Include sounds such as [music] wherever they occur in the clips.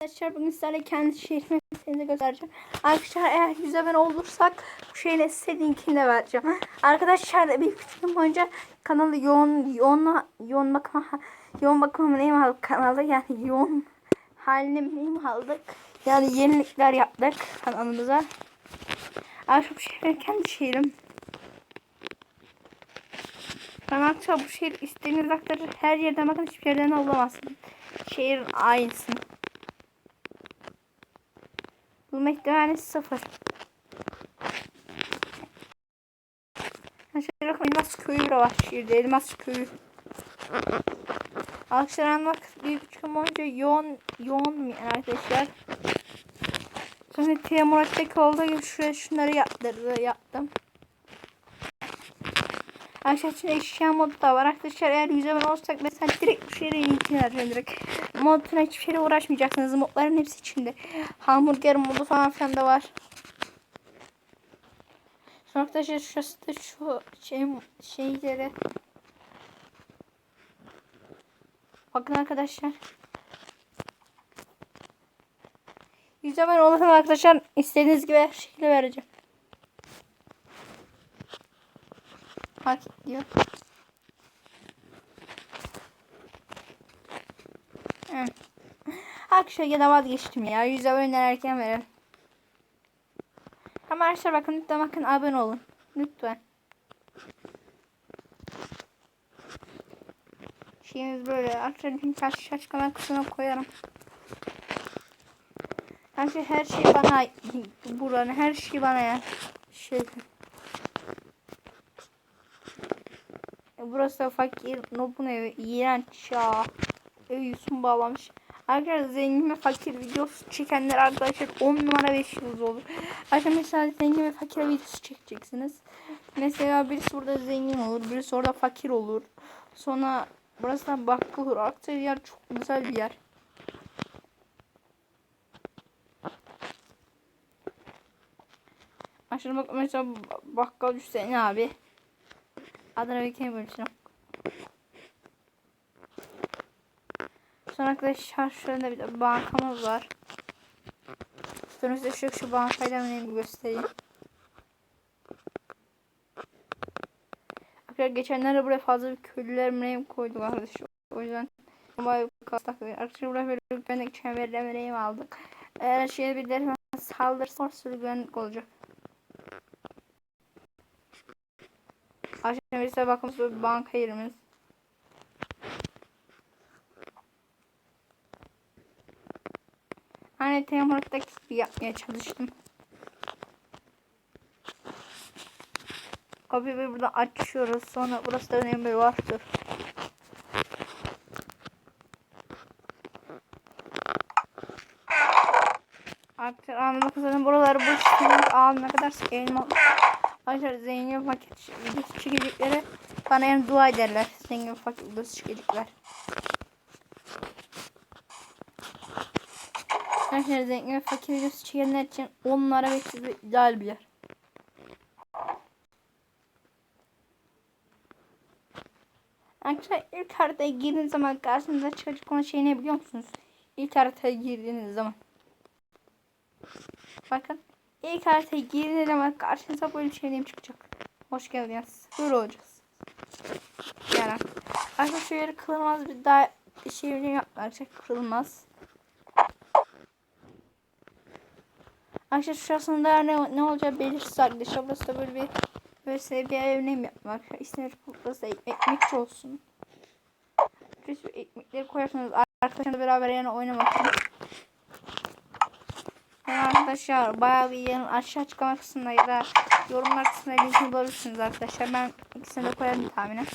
Arkadaşlar bugün sizlerle kendi şehrimi size göstereceğim. Arkadaşlar eğer 100 abone olursak bu şeyle size linkini de vereceğim. Arkadaşlar bir gün boyunca kanalı yoğun yoğun yoğun bakma yoğun bakımı neyim aldık kanalı yani yoğun haline neyim aldık. Yani yenilikler yaptık kanalımıza. Arkadaşlar bu şehir kendi şehrim. Ben arkadaşlar bu şehir istediğiniz aktarır her yerden bakın hiçbir yerden alamazsınız. Şehrin aynısını. Bulma ihtimali sıfır. Şöyle bakın elmas köyü var şehirde. Elmas köyü. Arkadaşlar bak bir buçuk boyunca yoğun yoğun yani arkadaşlar. Sonra Tiamat'taki olduğu gibi şuraya şunları yaptırdı, yaptım. Arkadaşlar içinde eşya modu da var. Arkadaşlar eğer 100 abone olursak mesela direkt bu şehre linkini vereceğim direkt. Moduna hiçbir şeyle uğraşmayacaksınız. Modların hepsi içinde. Hamburger modu falan filan da var. Sonra arkadaşlar şurası şu şey, şeyleri. Bakın arkadaşlar. 100 abone olursa arkadaşlar istediğiniz gibi her şekilde vereceğim. Hak diyor. Evet. Arkadaşlar ya da vazgeçtim ya. 100 abone erken verin. Ama arkadaşlar bakın lütfen bakın abone olun. Lütfen. Şeyimiz böyle. Arkadaşlar link açıklama kısmına koyarım. Arkadaşlar her şey bana. Buranın her şey bana ya. Şey. Burası fakir Nob'un evi. İğrenç ya. Yusuf bağlamış. Arkadaşlar zengin ve fakir videosu çekenler arkadaşlar 10 numara 5 yıldız olur. Arkadaşlar mesela zengin ve fakir videosu çekeceksiniz. Mesela birisi burada zengin olur. Birisi orada fakir olur. Sonra burası da bakkal olur. Arkadaşlar yer çok güzel bir yer. Aşırı bak mesela bakkal Hüseyin abi. Adana ve Cambridge'in. Sonra arkadaşlar şöyle bir bankamız var. Sonra size şu, şu bankayla önemli göstereyim. Arkadaşlar geçenlerde buraya fazla bir köylüler müreyyim koyduk arkadaşlar. O yüzden bayağı bir kastak Arkadaşlar buraya böyle güvenlik için verilen müreyyim aldık. Eğer şeye birileri saldırırsa sürü güvenlik olacak. Aşağı birisi bakın bir banka yerimiz. Hani Teamwork'taki gibi yapmaya çalıştım. Kapıyı burada açıyoruz. Sonra burası da önemli vardır. Artık anlamak üzere buraları bu şekilde ağzına kadar elma. Arkadaşlar zengin paket videosu çekecekleri bana yani dua ederler. Zengin paket videosu çekecekler. Arkadaşlar zengin ve fakir videosu çekenler için onlara size ideal bir yer. Arkadaşlar ilk haritaya girdiğiniz zaman karşınıza çıkacak olan şey ne biliyor musunuz? İlk haritaya girdiğiniz zaman. Bakın. İlk haritaya girdiğiniz zaman karşınıza böyle bir şey çıkacak. Hoş geldiniz. Böyle olacağız. Yani. Arkadaşlar şöyle kırılmaz bir daha şey yapmak kırılmaz. Arkadaşlar şurasında ne, ne olacağı belirsiz arkadaşlar. Burası da böyle bir böyle bir evlem yapmak. İstemir burası da ekmekçi olsun. Sürü ekmekleri koyarsanız arkadaşlarla beraber yani oynamak arkadaşlar bayağı bir yerin aşağı açıklama kısmında ya da yorumlar kısmında linkini bulabilirsiniz arkadaşlar. Ben ikisini de koyarım tahminen.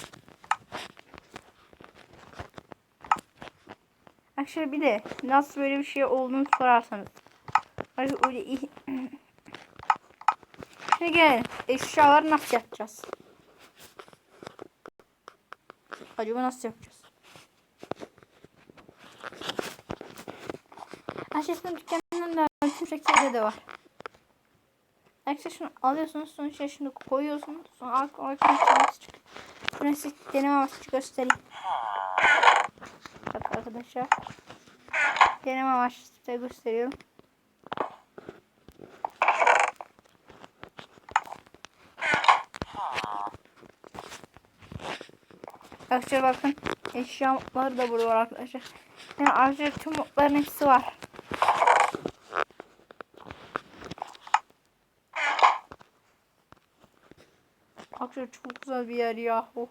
Arkadaşlar bir de nasıl böyle bir şey olduğunu sorarsanız. Arkadaşlar öyle iyi. Şimdi gel eşyaları nasıl yapacağız? Acaba nasıl yapacağız? Aşağısında dükkanın da tüm şekilde de var. Arkadaşlar şunu alıyorsunuz sonra şey şunu koyuyorsunuz sonra arka arka çıkıyor. Bunu size deneme amaçlı göstereyim. Bak arkadaşlar. Deneme amaçlı size gösteriyorum. Arkadaşlar bakın eşya modları da burada var arkadaşlar. Yani arkadaşlar tüm modların hepsi var. Arkadaşlar çok güzel bir yer yahu.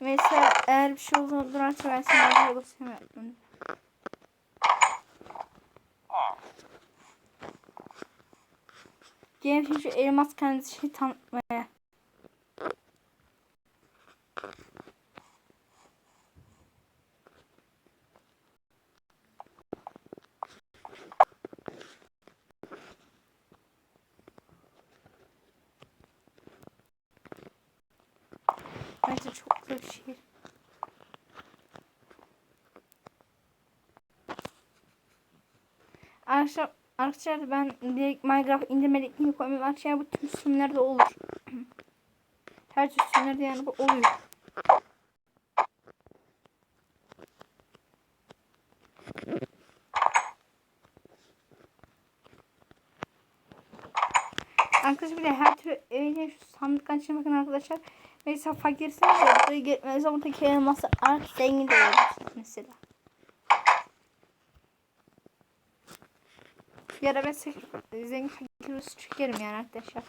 Mesela eğer bir şey olduğunu durarsa ben sana arkadaşlar göstermiyorum. Gelin şu elmas kendisi tanıtmaya. Şey. Arkadaşlar, arkadaşlar ben direkt Minecraft indirmelik mi koymayayım. Arkadaşlar bu tüm sürümlerde olur. [clears throat] Her tür sürümlerde yani bu oluyor. Arkadaşlar bir de her türlü evine şu sandıktan içine bakın arkadaşlar. Mesela fakirseniz de buraya gelmeniz ama buradaki elması artık zengin de mesela. Bir ara ben zengin fakir çekerim yani arkadaşlar.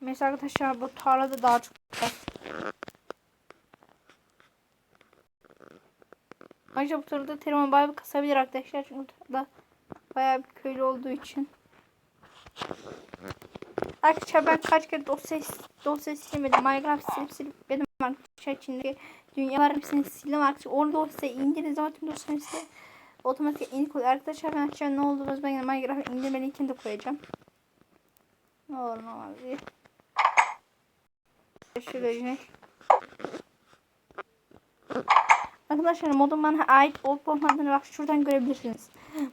Mesela arkadaşlar bu tarlada daha çok. Ayrıca bu tarlada telefon bayağı kasabilir arkadaşlar. Çünkü bu bayağı bir köylü olduğu için. Arkadaşlar ben kaç kere dosya, dosya silmedim. Minecraft silip silip benim arkadaşlar içindeki dünyalar hepsini sildim arkadaşlar. Orada dosya indirin zaman tüm dosyaları size otomatik indik oluyor. Arkadaşlar ben arkadaşlar ne oldu ben Minecraft indirme linkini de koyacağım. Ne olur ne olmaz diye. Yine. Arkadaşlar modun bana ait olup olmadığını bak şuradan görebilirsiniz.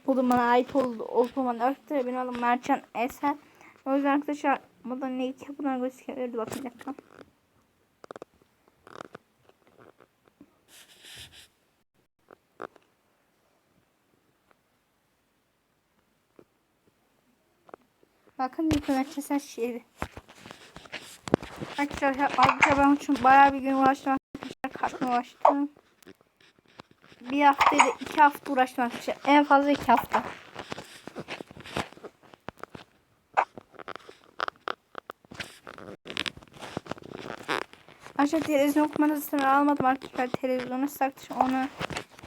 Modun bana ait olup olup olmadığını. Arkadaşlar benim adım Mercan Eser. O yüzden arkadaşlar modun ne iki bunlar gösteriyordu bakın dakika. Bakın bir kınaçlısı şehri. Arkadaşlar arkadaşlar ben için bayağı bir gün uğraştım arkadaşlar kalkmaya uğraştım. Bir hafta ile iki hafta uğraştım arkadaşlar. En fazla iki hafta. Arkadaşlar televizyon kumandasını almadım arkadaşlar. Televizyonu saktım onu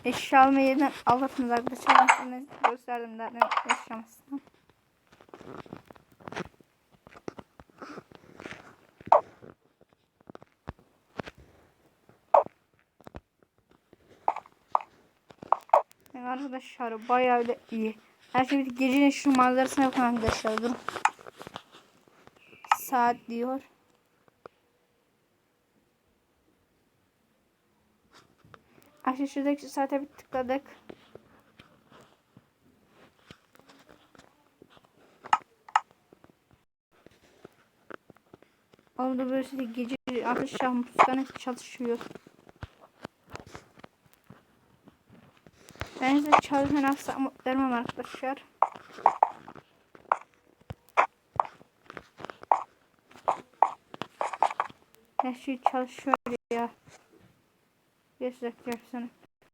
eşya alma yerinden aldatınız arkadaşlar. Ben size gösterdim zaten eşyamasını. Yani arkadaşlar bayağı öyle iyi. Her şey bir gecenin şu manzarasına bakın arkadaşlar. Durun. Saat diyor. Aşağı şuradaki saate bir tıkladık. Orada böyle gece arkadaşlar mutlaka çalışıyor. Ben size çalışan hasta umutlarım var arkadaşlar. Her şey çalışıyor ya. Göstereceğim sana.